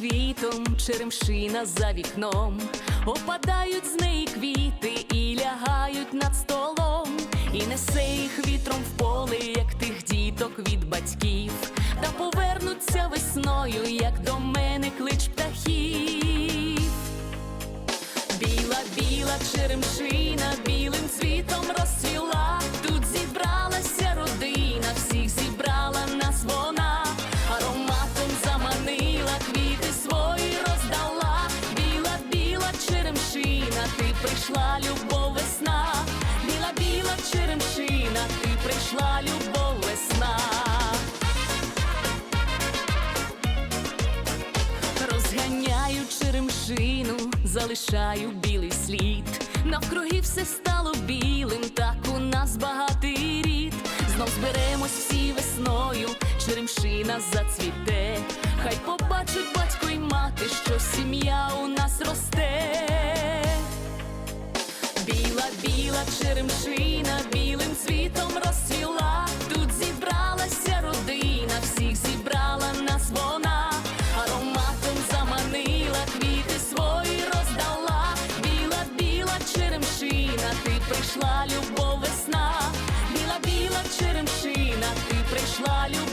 світом, черемшина за вікном, опадають з неї квіти і лягають над столом, і несе їх вітром в поле, як тих діток від батьків, та повернуться весною, як до мене клич птахів. Біла, біла черемшина білим цвітом прийшла, любов весна. Біла, біла черемшина, ти прийшла, любов весна. Розганяю черемшину, залишаю білий слід. Навкруги все стало білим, так у нас багатий рід. Знов зберемось всі весною, черемшина зацвіте. Хай побачить батько й мати, що сім'я у нас Біла, черемшина, білим цвітом розцвіла. Тут зібралася родина, всіх зібрала нас вона, ароматом заманила, квіти свої роздала. Біла, біла черемшина, ти прийшла, любов весна. Біла, біла черемшина, ти прийшла, любов